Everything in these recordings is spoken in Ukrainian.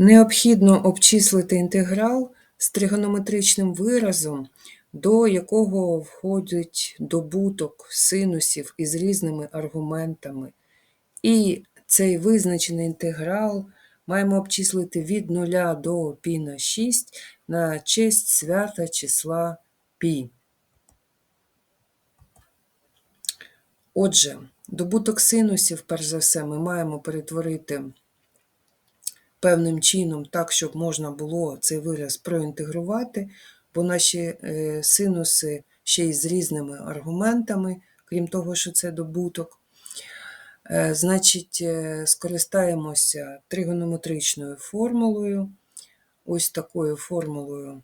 Необхідно обчислити інтеграл з тригонометричним виразом, до якого входить добуток синусів із різними аргументами. І цей визначений інтеграл маємо обчислити від 0 до π на 6 на честь свята числа π. Отже, добуток синусів, перш за все, ми маємо перетворити певним чином так, щоб можна було цей вираз проінтегрувати, бо наші е, синуси ще й з різними аргументами, крім того, що це добуток. Е, значить, е, скористаємося тригонометричною формулою, ось такою формулою,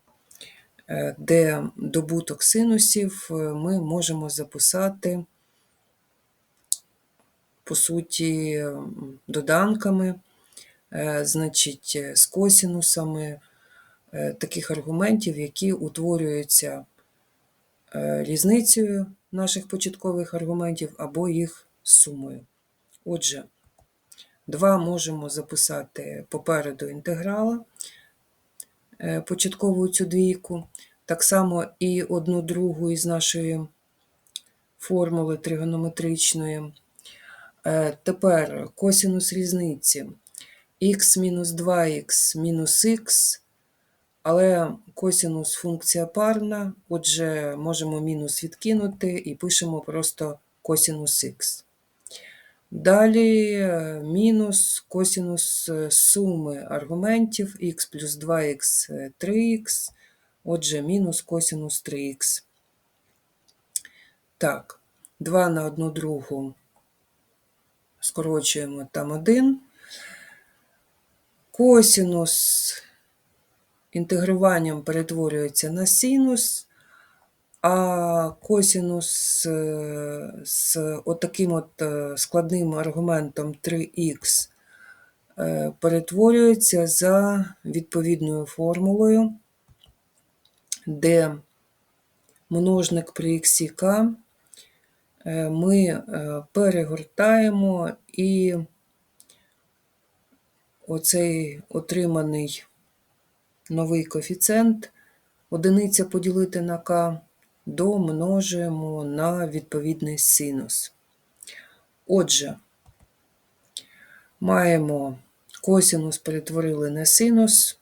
де добуток синусів ми можемо записати, по суті, доданками значить, е, з косінусами е, таких аргументів, які утворюються різницею наших початкових аргументів або їх сумою. Отже, 2 можемо записати попереду інтеграла, початкову цю двійку, так само і одну другу із нашої формули тригонометричної. Тепер косінус різниці х мінус 2х мінус х, але косінус функція парна, отже, можемо мінус відкинути і пишемо просто косінус х. Далі е, мінус косінус е, суми аргументів х плюс 2х 3х, отже, мінус косінус 3х. Так, 2 на 1 другу скорочуємо там 1. Косінус інтегруванням перетворюється на синус, а косінус е, з отаким от е, складним аргументом 3х е, перетворюється за відповідною формулою, де множник при х ми перегортаємо і оцей отриманий новий коефіцієнт, одиниця поділити на k, домножуємо на відповідний синус. Отже, маємо косінус перетворили на синус,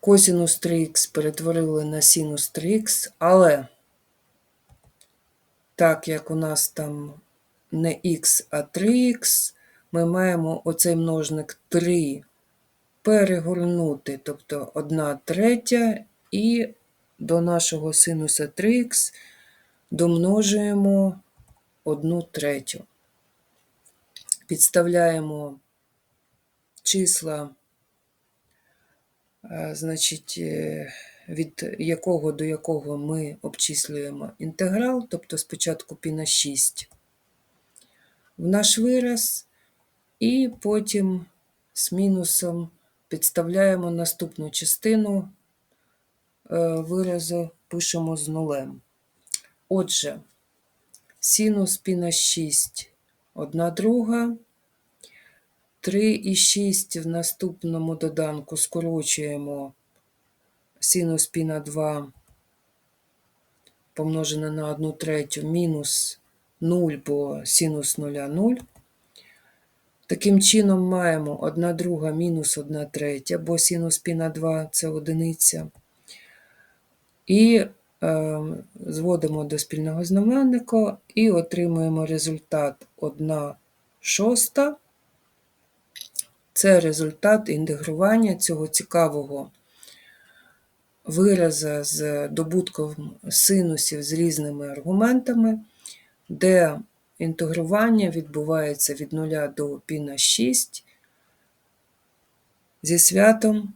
косінус 3х перетворили на синус 3х, але так як у нас там не х, а 3х, ми маємо оцей множник 3 перегорнути, тобто 1 третя, і до нашого синуса 3х домножуємо 1 третю. Підставляємо числа, значить, е, від якого до якого ми обчислюємо інтеграл, тобто спочатку π на 6 в наш вираз. І потім з мінусом підставляємо наступну частину е, виразу, пишемо з нулем. Отже, синус пі на 6 одна друга. 3 і 6 в наступному доданку скорочуємо синус пі на 2 помножене на 1 третю мінус 0, бо синус 0 0. Таким чином, маємо 1 друга мінус 1 третя, бо синус пі на 2 це одиниця. І е, зводимо до спільного знаменника і отримуємо результат 1 шоста. Це результат інтегрування цього цікавого вираза з добутком синусів з різними аргументами, де Інтегрування відбувається від 0 до π на 6 зі святом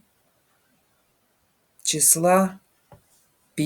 числа π.